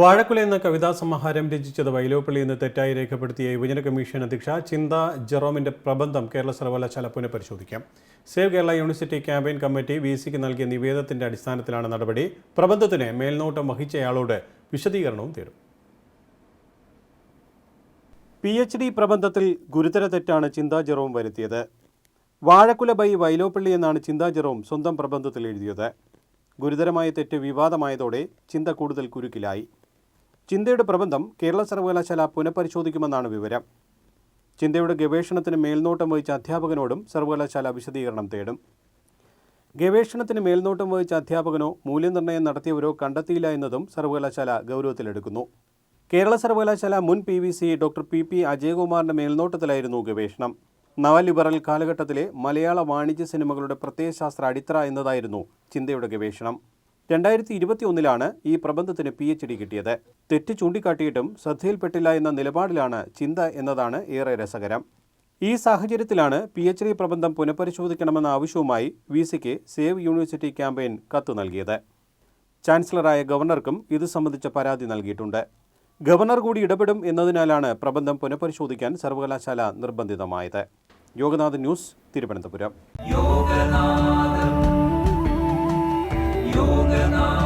വാഴക്കുല എന്ന കവിതാ സമാഹാരം രചിച്ചത് വൈലോപ്പള്ളി എന്ന് തെറ്റായി രേഖപ്പെടുത്തിയ യുവജന കമ്മീഷൻ അധ്യക്ഷ ചിന്ത ജെറോമിന്റെ പ്രബന്ധം കേരള സർവകലാശാല പുനഃപരിശോധിക്കാം. Save Kerala university campaign committee V സിക്ക് നൽകിയ നിവേദനത്തിന്റെ അടിസ്ഥാനത്തിലാണ് നടപടി. പ്രബന്ധത്തിന് മേൽനോട്ടം വഹിച്ചയാളോട് വിശദീകരണവും തേടും. പി എച്ച് ഡി പ്രബന്ധത്തിൽ ഗുരുതര തെറ്റാണ് ചിന്താ ജെറോം വരുത്തിയത്. വാഴക്കുല ബൈ വൈലോപ്പള്ളി എന്നാണ് ചിന്താ ജെറോം സ്വന്തം പ്രബന്ധത്തിൽ എഴുതിയത്. ഗുരുതരമായ തെറ്റ് വിവാദമായതോടെ ചിന്ത കൂടുതൽ കുരുക്കിലായി. ചിന്തയുടെ പ്രബന്ധം കേരള സർവകലാശാല പുനഃപരിശോധിക്കുമെന്നാണ് വിവരം. ചിന്തയുടെ ഗവേഷണത്തിന് മേൽനോട്ടം വഹിച്ച അധ്യാപകനോടും സർവകലാശാല വിശദീകരണം തേടും. ഗവേഷണത്തിന് മേൽനോട്ടം വഹിച്ച അധ്യാപകനോ മൂല്യനിർണയം നടത്തിയവരോ കണ്ടെത്തിയില്ല എന്നതും സർവകലാശാല ഗൗരവത്തിലെടുക്കുന്നു. കേരള സർവകലാശാല മുൻ P V C doctor P P അജയകുമാറിന്റെ മേൽനോട്ടത്തിലായിരുന്നു ഗവേഷണം. നവലിബറൽ കാലഘട്ടത്തിലെ മലയാള വാണിജ്യ സിനിമകളുടെ പ്രത്യയശാസ്ത്ര അടിത്തറ എന്നതായിരുന്നു ചിന്തയുടെ ഗവേഷണം. രണ്ടായിരത്തി ഇരുപത്തി ഒന്നിലാണ് ഈ പ്രബന്ധത്തിന് പി എച്ച് ഡി കിട്ടിയത്. തെറ്റ് ചൂണ്ടിക്കാട്ടിയിട്ടും ശ്രദ്ധയിൽപ്പെട്ടില്ല എന്ന നിലപാടിലാണ് ചിന്ത എന്നതാണ് ഏറെ രസകരം. ഈ സാഹചര്യത്തിലാണ് പി എച്ച് ഡി പ്രബന്ധം പുനഃപരിശോധിക്കണമെന്ന ആവശ്യവുമായി വി സിക്ക് സേവ് യൂണിവേഴ്സിറ്റി ക്യാമ്പയിൻ കത്ത് നൽകിയത്. ചാൻസലറായ ഗവർണർക്കും ഇത് സംബന്ധിച്ച പരാതി നൽകിയിട്ടുണ്ട്. ഗവർണർ കൂടി ഇടപെടും എന്നതിനാലാണ് പ്രബന്ധം പുനഃപരിശോധിക്കാൻ സർവകലാശാല നിർബന്ധിതമായത്. യോഗനാഥ് ന്യൂസ് തിരുവനന്തപുരം. Богу не.